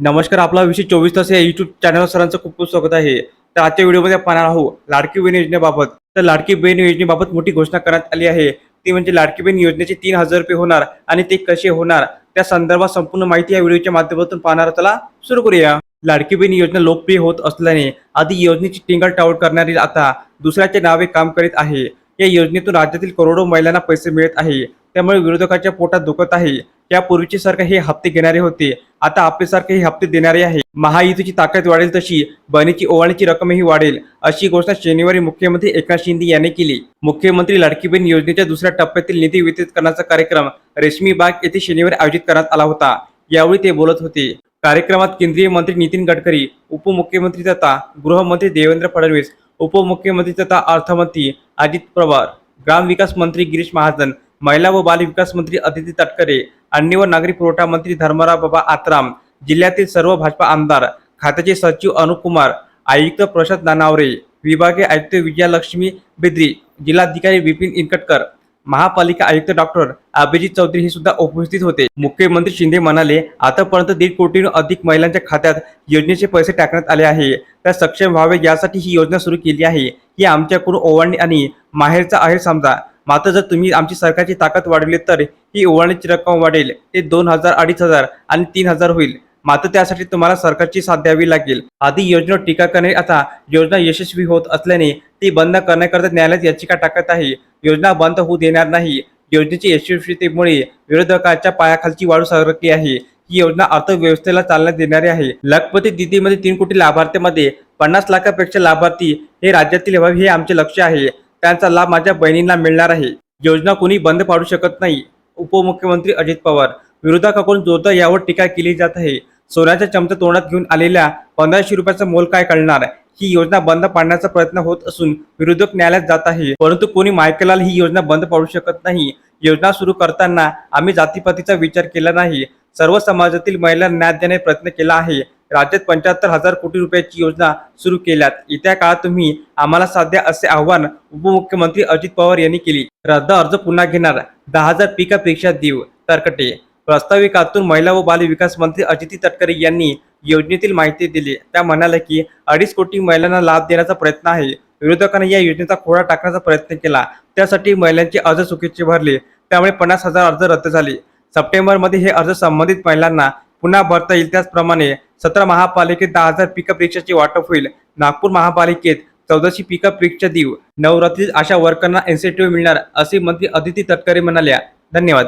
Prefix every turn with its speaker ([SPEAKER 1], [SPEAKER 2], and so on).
[SPEAKER 1] नमस्कार आपला विषय चोवीस तास या युट्यूब चॅनल सरांचं खूप खूप स्वागत आहे. तर आजच्या व्हिडिओमध्ये आपण पाहणार आहोत लाडकी बहीण योजनेबाबत. तर लाडकी बहीण योजनेबाबत मोठी घोषणा करण्यात आली आहे. ती म्हणजे लाडकी बहीण योजनेचे तीन हजार रुपये होणार आणि ते कसे होणार? त्या संदर्भात संपूर्ण माहिती या व्हिडिओच्या माध्यमातून पाहणार त्याला सुरू करूया. लाडकी बहीण योजना लोकप्रिय होत असल्याने आधी योजनेची टिंगल टावळ करणारी आता दुसऱ्याचे नावे काम करीत आहे. या योजनेतून राज्यातील करोडो महिलांना पैसे मिळत आहे. त्यामुळे विरोधकाच्या पोटात दुखत आहे. त्यापूर्वीचे सरकार हे हप्ते घेणारे होते. आता आपले हे हप्ते देणारे आहे. महायुतीची ताकद वाढेल तशी बहिणीची ओवाळीची रक्कमही वाढेल अशी घोषणा शनिवारी मुख्यमंत्री एकनाथ शिंदे यांनी केली. मुख्यमंत्री लाडकी बहीण योजनेच्या दुसऱ्या टप्प्यातील निधी वितरित करण्याचा कार्यक्रम रेशमी बाग येथे शनिवारी आयोजित करण्यात आला होता. यावेळी ते बोलत होते. कार्यक्रमात केंद्रीय मंत्री नितीन गडकरी उपमुख्यमंत्री तथा गृहमंत्री देवेंद्र फडणवीस उपमुख्यमंत्री तथा अर्थमंत्री अजित पवार ग्रामविकास मंत्री गिरीश महाजन महिला व बाल विकास मंत्री अदिती तटकरे अन्न व नागरी पुरवठा मंत्री धर्मराव बाबा आत्राम जिल्ह्यातील सर्व भाजपा आमदार खात्याचे सचिव अनुप कुमार आयुक्त प्रशांत नानावरे विभागीय आयुक्त विजयालक्ष्मी बेद्री जिल्हाधिकारी विपिन इनकटकर महापालिका आयुक्त डॉक्टर अभिजित चौधरी हे सुद्धा उपस्थित होते. मुख्यमंत्री शिंदे म्हणाले आतापर्यंत दीड कोटीहून अधिक महिलांच्या खात्यात योजनेचे पैसे टाकण्यात आले आहे. त्या सक्षम व्हावे यासाठी ही योजना सुरू केली आहे. ही आमच्याकडून ओवाळणी आणि माहेरचा आहे समजा. मात्र जर तुम्ही आमची सरकारची ताकद वाढवली तर ही ओवाळणीची रक्कम वाढेल. ते दोन हजार अडीच हजार आणि तीन हजार होईल. मात्र त्यासाठी तुम्हाला सरकारची साथ द्यावी लागेल. आधी योजनेवर टीका करणे आता योजना यशस्वी होत असल्याने ती बंद करण्याकरता न्यायालयात याचिका टाकत आहे. योजना बंद होऊ देणार नाही. योजनेची यशस्वीतेमुळे विरोधकाच्या पायाखालची वाळू सरकली आहे. ही योजना अर्थव्यवस्थेला चालना देणारी आहे. लखपती दिदीमध्ये तीन कोटी लाभार्थ्यांमध्ये पन्नास लाखापेक्षा लाभार्थी हे राज्यातील व्हावे हे आमचे लक्ष आहे. त्यांचा लाभ माझ्या बहिणींना मिळणार आहे. योजना कोणी बंद पाडू शकत नाही. उपमुख्यमंत्री अजित पवार विरोधकाकडून जोरदार यावर टीका केली जात आहे. सोन्याच्या चमचा तोंडात घेऊन आलेल्या पंधराशे रुपयाचा मोल काय कळणार? ही योजना बंद पाडण्याचा प्रयत्न होत असून विरोधक न्यायालयात जात आहे. परंतु कोणी मायकेलाल ही योजना बंद पाडू शकत नाही. योजना सुरू करताना आम्ही जातीपातीचा विचार केला नाही. सर्व समाजातील महिलांना न्याय देण्याचा प्रयत्न केला आहे. राज्यात पंच्याहत्तर हजार कोटी रुपयाची योजना सुरू केल्यात. येत्या काळात तुम्ही आम्हाला साध्या असे आव्हान उपमुख्यमंत्री अजित पवार यांनी केली. रद्द अर्ज पुन्हा घेणार. दहा हजार पिकापेक्षा देऊ तरकटे. प्रस्ताविकातून महिला व बाल विकास मंत्री अजिती तटकरे यांनी योजनेतील माहिती दिली. त्या म्हणाल्या की अडीच कोटी महिलांना लाभ देण्याचा प्रयत्न आहे. विरोधकांनी या योजनेचा खोडा टाकण्याचा प्रयत्न केला. त्यासाठी महिलांचे अर्ज चुकीचे भरले. त्यामुळे पन्नास हजार अर्ज रद्द झाले. सप्टेंबरमध्ये हे अर्ज संबंधित महिलांना पुन्हा भरता येईल. त्याचप्रमाणे सतरा महापालिकेत दहा हजार पिकअप रिक्षाचे वाटप होईल. नागपूर महापालिकेत चौदाशे पिकअप रिक्षा देऊ. नवरात्रीत अशा वर्करना इन्सेंटिव्ह मिळणार असे मंत्री अदिती तटकरे म्हणाल्या. धन्यवाद.